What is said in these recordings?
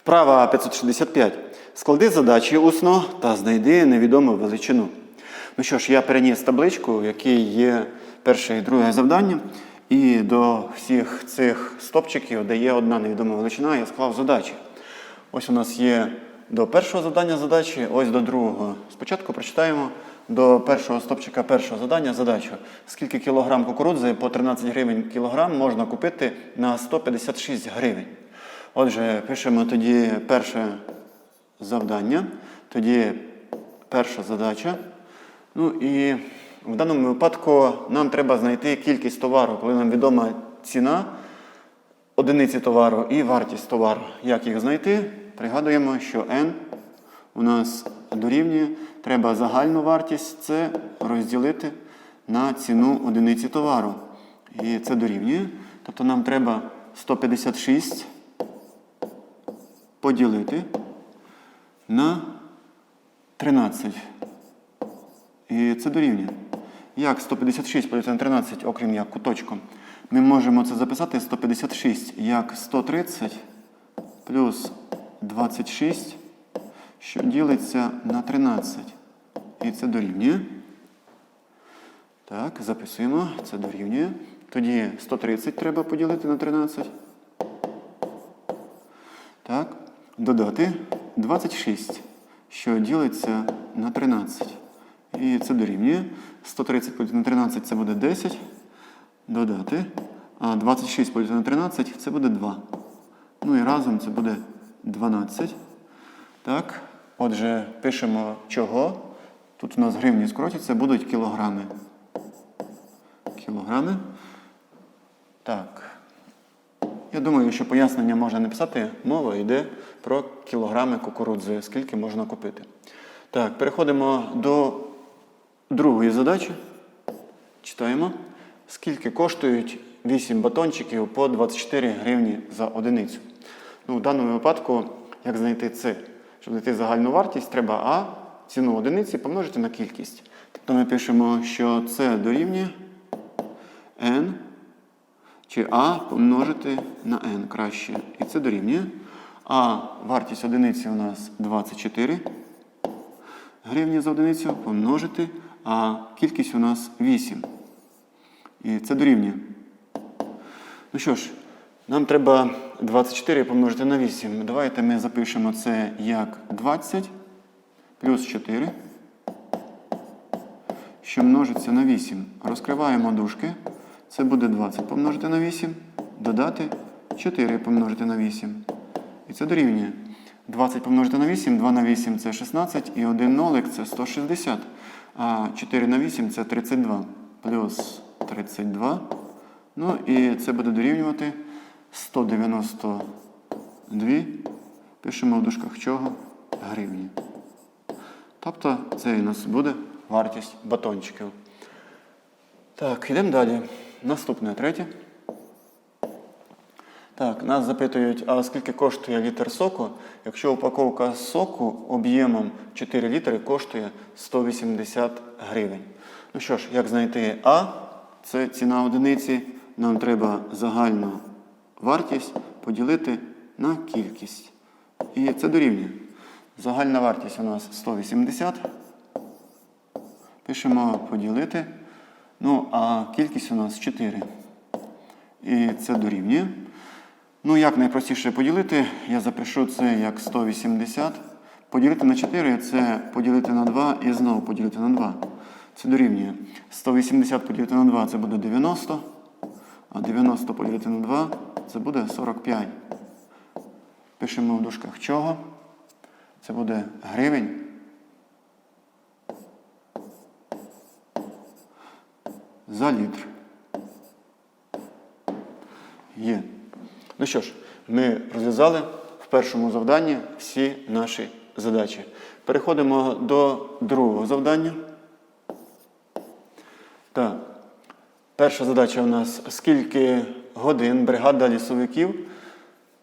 Вправа 565. Склади задачі усно та знайди невідому величину. Ну що ж, я переніс табличку, в якій є перше і друге завдання. І до всіх цих стопчиків, де є одна невідома величина, я склав задачі. Ось у нас є до першого завдання задачі, ось до другого. Спочатку прочитаємо до першого стопчика першого завдання задачу. Скільки кілограм кукурудзи по 13 гривень кілограм можна купити на 156 гривень. Отже, пишемо тоді перше завдання, тоді перша задача. Ну і в даному випадку нам треба знайти кількість товару, коли нам відома ціна одиниці товару і вартість товару. Як їх знайти? Пригадуємо, що n у нас дорівнює. Треба загальну вартість це розділити на ціну одиниці товару. І це дорівнює. Тобто нам треба 156 поділити на 13. І це дорівнює. Як 156 поділити на 13, окрім як куточком, ми можемо це записати 156 як 130 плюс 26, що ділиться на 13. І це дорівнює. Так, записуємо, це дорівнює. Тоді 130 треба поділити на 13. Так, додати 26, що ділиться на 13. І це дорівнює. 130 поділити на 13 це буде 10. Додати. А 26 поділити на 13 це буде 2. Ну і разом це буде 12. Так. Отже, пишемо чого. Тут у нас гривні скоротяться, будуть кілограми. Кілограми. Так. Я думаю, що пояснення можна написати. Мова йде про кілограми кукурудзи, скільки можна купити. Так, переходимо до другої задачі. Читаємо. Скільки коштують 8 батончиків по 24 гривні за одиницю? Ну, в даному випадку, як знайти це? Щоб знайти загальну вартість, треба А ціну одиниці помножити на кількість. Тобто ми пишемо, що це дорівнює n чи А помножити на n краще. І це дорівнює. А вартість одиниці у нас 24 гривні за одиницю помножити, а кількість у нас 8. І це дорівнює. Ну що ж, нам треба 24 помножити на 8. Давайте ми запишемо це як 20 плюс 4, що множиться на 8. Розкриваємо дужки. Це буде 20 помножити на 8, додати 4 помножити на 8. І це дорівнює. 20 помножити на 8, 2 на 8 це 16 і 1 нолик це 160. А 4 на 8 це 32. Плюс 32. Ну і це буде дорівнювати 192. Пишемо в дужках чого? Гривні. Тобто це у нас буде вартість батончиків. Так, йдемо далі. Наступне третє. Так, нас запитують, а скільки коштує літр соку, якщо упаковка соку об'ємом 4 літри коштує 180 гривень. Ну що ж, як знайти А, це ціна одиниці, нам треба загальну вартість поділити на кількість. І це дорівнює. Загальна вартість у нас 180. Пишемо поділити. Ну, а кількість у нас 4. І це дорівнює. Ну, як найпростіше поділити, я запишу це як 180. Поділити на 4 це поділити на 2 і знову поділити на 2. Це дорівнює. 180 поділити на 2 це буде 90. А 90 поділити на 2 це буде 45. Пишемо в дужках чого. Це буде гривень. За літр. Є. Ну що ж, ми розв'язали в першому завданні всі наші задачі. Переходимо до другого завдання. Так. Перша задача у нас скільки годин бригада лісовиків.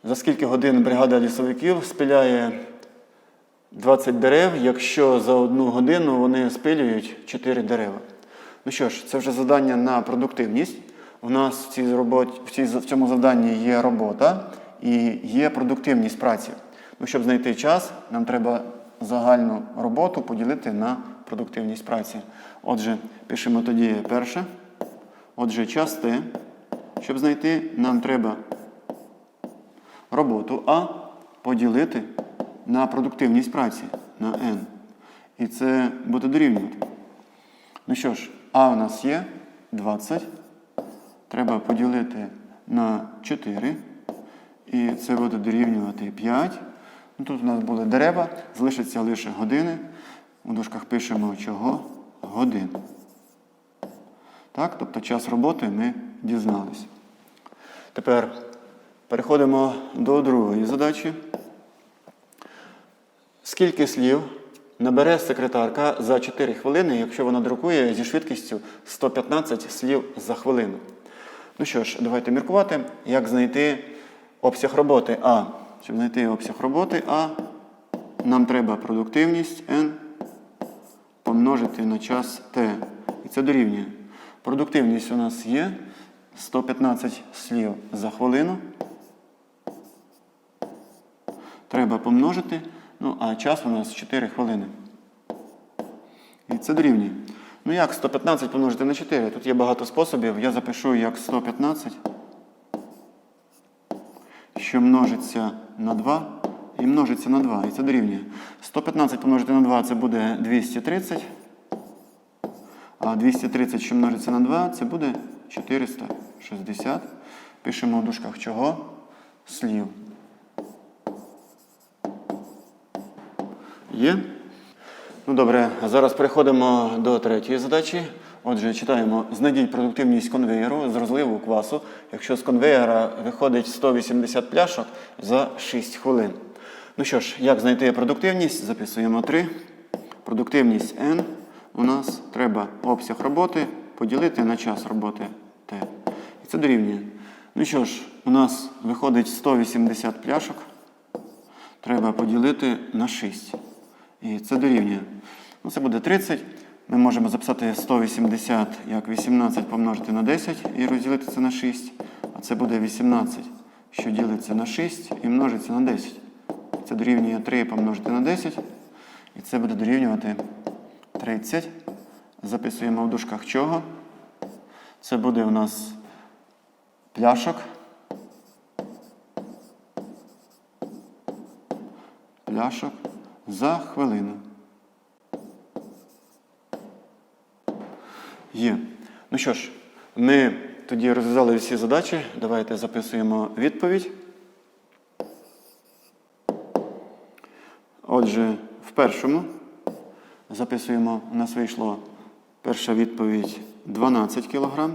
За скільки годин бригада лісовиків спиляє 20 дерев, якщо за одну годину вони спилюють 4 дерева. Ну що ж, це вже завдання на продуктивність. У нас в, цій роботі, в, цій, в цьому завданні є робота і є продуктивність праці. Ну, щоб знайти час, нам треба загальну роботу поділити на продуктивність праці. Отже, пишемо тоді перше. Отже, час Т. Щоб знайти, нам треба роботу А поділити на продуктивність праці на N. І це буде дорівнювати. Ну що ж, А у нас є 20. Треба поділити на 4. І це буде дорівнювати 5. Ну, тут у нас були дерева, залишаться лише години. У дужках пишемо чого? Годин. Так, тобто час роботи ми дізналися. Тепер переходимо до другої задачі. Скільки слів набере секретарка за 4 хвилини, якщо вона друкує зі швидкістю 115 слів за хвилину? Ну що ж, давайте міркувати, як знайти обсяг роботи А. Щоб знайти обсяг роботи А, нам треба продуктивність N помножити на час T. І це дорівнює. Продуктивність у нас є 115 слів за хвилину. Треба помножити. Ну, а час у нас 4 хвилини. І це дорівнює. Ну як 115 помножити на 4? Тут є багато способів. Я запишу як 115, що множиться на 2 і множиться на 2. І це дорівнює. 115 помножити на 2 це буде 230. А 230, що множиться на 2, це буде 460. Пишемо в дужках чого? Слів. Є? Ну добре, зараз переходимо до третьої задачі. Отже, читаємо: знайдіть продуктивність конвеєру з розливу квасу, якщо з конвеєра виходить 180 пляшок за 6 хвилин. Ну що ж, як знайти продуктивність? Записуємо 3. Продуктивність N у нас треба обсяг роботи поділити на час роботи T. І це дорівнює. Ну що ж, у нас виходить 180 пляшок. Треба поділити на 6. І це дорівнює. Ну, це буде 30. Ми можемо записати 180 як 18 помножити на 10 і розділити це на 6. А це буде 18, що ділиться на 6 і множиться на 10. Це дорівнює 3 помножити на 10. І це буде дорівнювати 30. Записуємо в дужках чого. Це буде у нас пляшок. Пляшок за хвилину. Є. Ну що ж, ми тоді розв'язали всі задачі. Давайте записуємо відповідь. Отже, в першому записуємо, у нас вийшло перша відповідь 12 кг.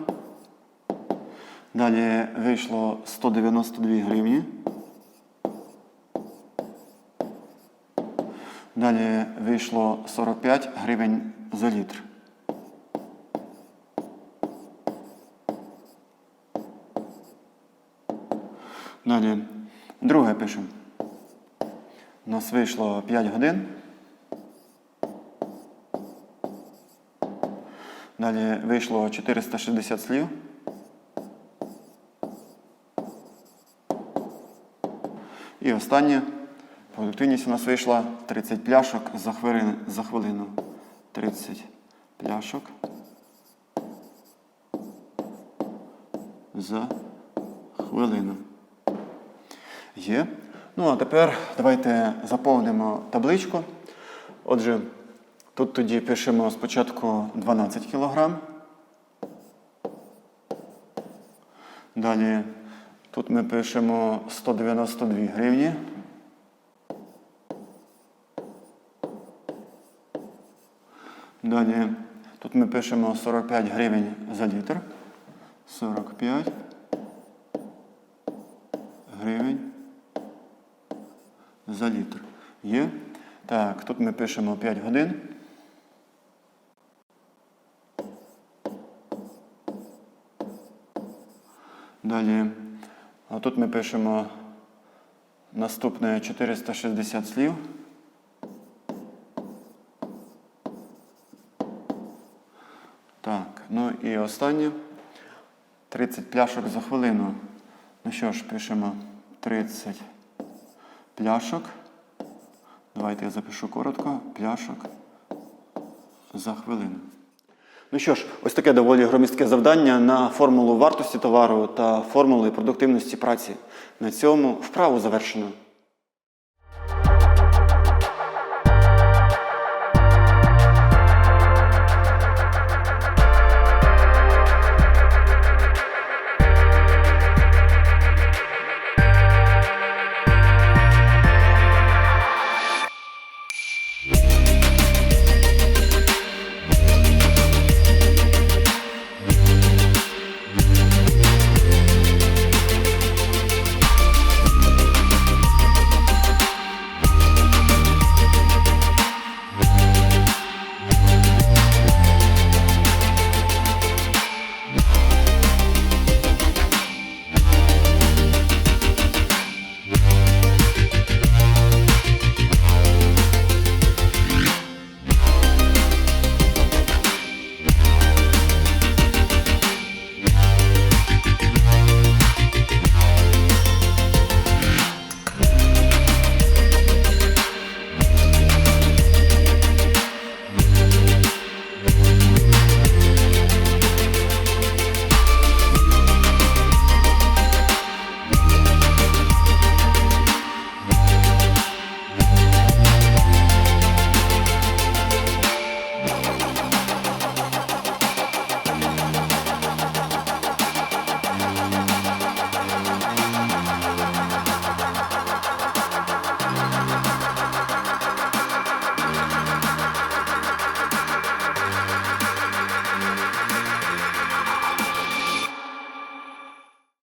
Далі вийшло 192 гривні. Далі вийшло 45 гривень за літр. Далі друге пишемо. У нас вийшло 5 годин. Далі вийшло 460 слів. І останнє. Продуктивність у нас вийшла 30 пляшок за хвилину. За хвилину. 30 пляшок за хвилину. Є. Ну, а тепер давайте заповнимо табличку. Отже, тут тоді пишемо спочатку 12 кг. Далі тут ми пишемо 192 гривні. Далі тут ми пишемо 45 гривень за літр. 45 гривень за літр. Є. Так, тут ми пишемо 5 годин. Далі, а тут ми пишемо наступне 460 слів. І останнє 30 пляшок за хвилину. Ну що ж, пишемо 30 пляшок Давайте я запишу коротко. Пляшок за хвилину. Ну що ж, ось таке доволі громістке завдання на формулу вартості товару та формули продуктивності праці. На цьому вправу завершено.